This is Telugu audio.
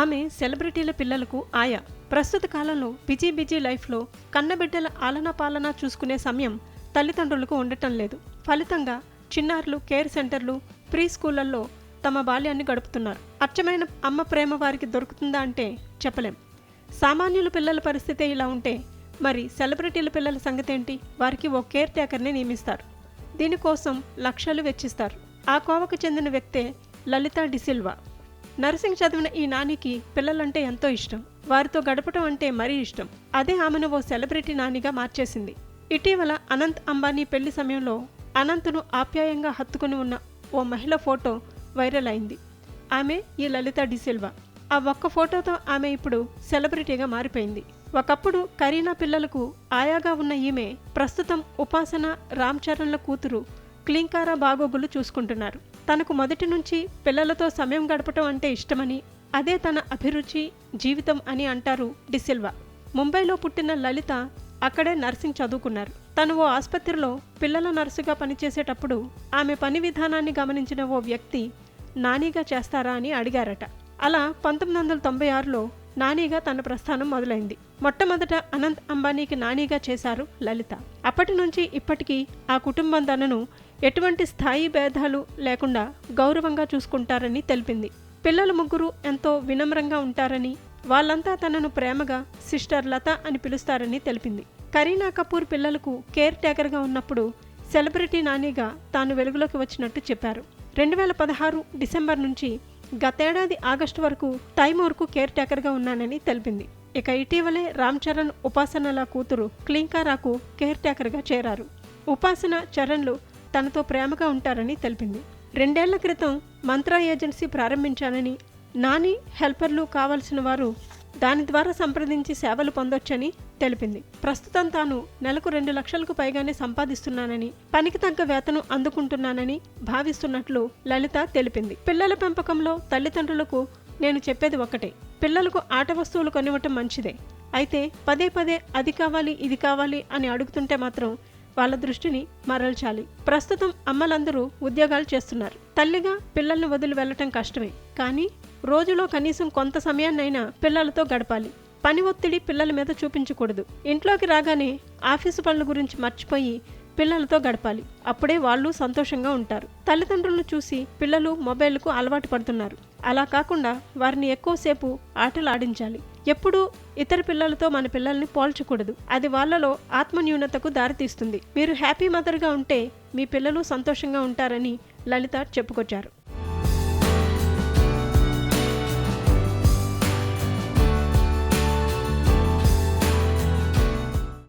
ఆమె సెలబ్రిటీల పిల్లలకు ఆయా. ప్రస్తుత కాలంలో బిజీ బిజీ లైఫ్లో కన్నబిడ్డల ఆలనా పాలనా చూసుకునే సమయం తల్లిదండ్రులకు ఉండటం లేదు. ఫలితంగా చిన్నారులు కేర్ సెంటర్లు ప్రీ స్కూళ్ళలో తమ బాల్యాన్ని గడుపుతున్నారు. అచ్చమైన అమ్మ ప్రేమ వారికి దొరుకుతుందా అంటే చెప్పలేం. సామాన్యుల పిల్లల పరిస్థితి ఇలా ఉంటే మరి సెలబ్రిటీల పిల్లల సంగతి ఏంటి వారికి ఓ కేర్ టేకర్ని నియమిస్తారు. దీనికోసం లక్షలు వెచ్చిస్తారు. ఆ కోవకు చెందిన వ్యక్తే లలిత డిసిల్వా. నర్సింగ్ చదివిన ఈ నానికి పిల్లలంటే ఎంతో ఇష్టం. వారితో గడపటం అంటే మరీ ఇష్టం. అదే ఆమెను ఓ సెలబ్రిటీ నానిగా మార్చేసింది. ఇటీవల అనంత్ అంబానీ పెళ్ళి సమయంలో అనంత్ను ఆప్యాయంగా హత్తుకుని ఉన్న ఓ మహిళ ఫోటో వైరల్ అయింది. ఆమె ఈ లలిత డిసిల్వా ఆ ఒక్క ఫోటోతో ఆమె ఇప్పుడు సెలబ్రిటీగా మారిపోయింది. ఒకప్పుడు కరీనా పిల్లలకు ఆయాగా ఉన్న ఈమె ప్రస్తుతం ఉపాసన రామ్ చరణ్ల కూతురు క్లింకారా బాగోగులు చూసుకుంటున్నారు. తనకు మొదటి నుంచి పిల్లలతో సమయం గడపటం అంటే ఇష్టమని అదే తన అభిరుచి జీవితం అని అంటారు డిసిల్వా ముంబైలో పుట్టిన లలిత అక్కడే నర్సింగ్ చదువుకున్నారు. తను ఓ ఆసుపత్రిలో పిల్లల నర్సుగా పనిచేసేటప్పుడు ఆమె పని విధానాన్ని గమనించిన ఓ వ్యక్తి నానీగా చేస్తారా? అని అడిగారట. అలా పంతొమ్మిది వందల తొంభై ఆరులో నానీగా తన ప్రస్థానం మొదలైంది. మొట్టమొదట అనంత్ అంబానీకి నానీగా చేశారు లలిత. అప్పటి నుంచి ఇప్పటికీ ఆ కుటుంబం తనను ఎటువంటి స్థాయి భేదాలు లేకుండా గౌరవంగా చూసుకుంటారని తెలిపింది. పిల్లలు ముగ్గురు ఎంతో వినమ్రంగా ఉంటారని వాళ్ళంతా తనను ప్రేమగా సిస్టర్ లత అని పిలుస్తారని తెలిపింది. కరీనా కపూర్ పిల్లలకు కేర్ టేకర్గా ఉన్నప్పుడు సెలబ్రిటీ నానిగా తాను వెలుగులోకి వచ్చినట్టు చెప్పారు. రెండు వేల పదహారు డిసెంబర్ నుంచి గతేడాది ఆగస్టు వరకు తైమూర్కు కేర్ టేకర్గా ఉన్నానని తెలిపింది. ఇక ఇటీవలే రామ్ చరణ్ ఉపాసనల కూతురు క్లింకారాకు కేర్ టేకర్గా చేరారు. ఉపాసన చరణ్లు తనతో ప్రేమగా ఉంటారని తెలిపింది. రెండేళ్ళ క్రితం మంత్ర ఏజెన్సీ ప్రారంభించానని నాని హెల్పర్లు కావలసిన వారు దాని ద్వారా సంప్రదించి సేవలు పొందొచ్చని తెలిపింది. ప్రస్తుతం తాను నెలకు రెండు లక్షలకు పైగానే సంపాదిస్తున్నానని పనికి తగ్గ వేతనం అందుకుంటున్నానని భావిస్తున్నట్లు లలిత తెలిపింది. పిల్లల పెంపకంలో తల్లిదండ్రులకు నేను చెప్పేది ఒకటే పిల్లలకు ఆట వస్తువులు కొనివ్వటం మంచిదే. అయితే పదే పదే అది కావాలి ఇది కావాలి అని అడుగుతుంటే మాత్రం వాళ్ళ దృష్టిని మరల్చాలి. ప్రస్తుతం అమ్మలందరూ ఉద్యోగాలు చేస్తున్నారు. తల్లిగా పిల్లల్ని వదిలి వెళ్ళటం కష్టమే. కానీ రోజులో కనీసం కొంత సమయాన్నైనా పిల్లలతో గడపాలి. పని ఒత్తిడి పిల్లల మీద చూపించకూడదు. ఇంట్లోకి రాగానే ఆఫీసు పనుల గురించి మర్చిపోయి పిల్లలతో గడపాలి. అప్పుడే వాళ్ళు సంతోషంగా ఉంటారు. తల్లిదండ్రులను చూసి పిల్లలు మొబైల్కు అలవాటు పడుతున్నారు. అలా కాకుండా వారిని ఎక్కువసేపు ఆటలు ఆడించాలి. ఎప్పుడూ ఇతర పిల్లలతో మన పిల్లల్ని పోల్చకూడదు. అది వాళ్ళలో ఆత్మన్యూనతకు దారితీస్తుంది. మీరు హ్యాపీ మదర్గా ఉంటే మీ పిల్లలు సంతోషంగా ఉంటారని లలిత చెప్పుకొచ్చారు.